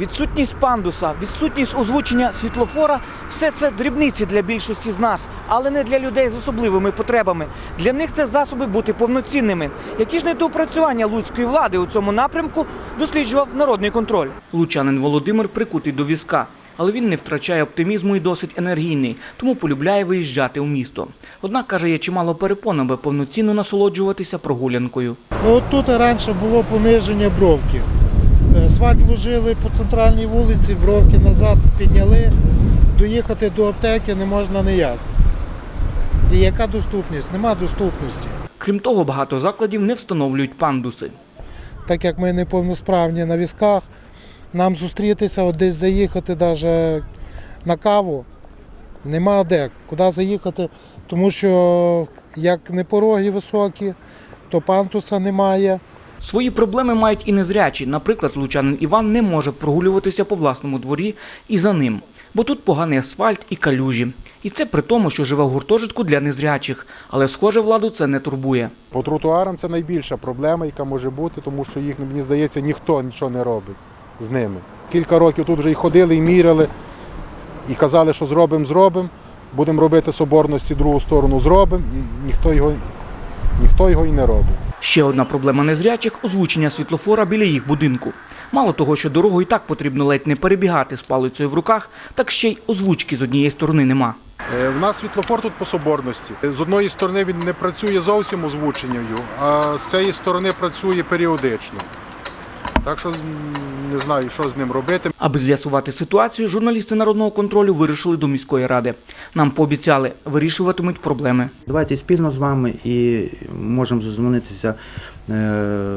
Відсутність пандуса, відсутність озвучення світлофора все це дрібниці для більшості з нас, але не для людей з особливими потребами. Для них це засоби бути повноцінними. Які ж недоопрацювання луцької влади у цьому напрямку досліджував народний контроль. Лучанин Володимир прикутий до візка. Але він не втрачає оптимізму і досить енергійний, тому полюбляє виїжджати у місто. Однак каже, є чимало перепон, аби повноцінно насолоджуватися прогулянкою. Ну, От тут раніше було пониження бровки. Асфальт ложили по центральній вулиці, бровки назад підняли. Доїхати до аптеки не можна ніяк. І яка доступність? Нема доступності. Крім того, багато закладів не встановлюють пандуси. Так як ми неповносправні на візках, нам зустрітися, от десь заїхати навіть на каву нема де. Куди заїхати, тому що як не пороги високі, то пантуса немає. Свої проблеми мають і незрячі. Наприклад, лучанин Іван не може прогулюватися по власному дворі і за ним, бо тут поганий асфальт і калюжі. І це при тому, що живе в гуртожитку для незрячих. Але, схоже, владу це не турбує. По тротуарам це найбільша проблема, яка може бути, тому що їх, мені здається, ніхто нічого не робить з ними. Кілька років тут вже і ходили, і міряли, і казали, що зробимо, зробимо. Будемо робити соборності другу сторону, зробимо, і ніхто його, ніхто його і не робить. Ще одна проблема незрячих озвучення світлофора біля їх будинку. Мало того, що дорогу і так потрібно ледь не перебігати з палицею в руках, так ще й озвучки з однієї сторони нема. Е, У нас світлофор тут по соборності. З одної сторони він не працює зовсім озвученням, а з цієї сторони працює періодично. Так що не знаю, що з ним робити. Аби з'ясувати ситуацію, журналісти народного контролю вирішили до міської ради. Нам пообіцяли, вирішуватимуть проблеми. Давайте спільно з вами і можемо зізвонитися е,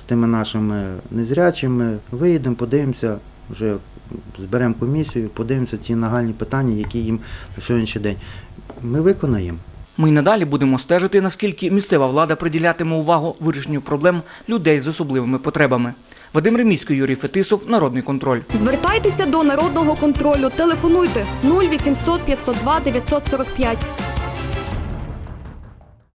з тими нашими незрячими. Виїдемо, подивимося, вже зберемо комісію, подивимося ці нагальні питання, які їм на сьогоднішній день. Ми виконаємо. Ми й надалі будемо стежити, наскільки місцева влада приділятиме увагу вирішенню проблем людей з особливими потребами. Вадим Реміський, Юрій Фетисов, Народний контроль. Звертайтеся до народного контролю. Телефонуйте 0800 502 945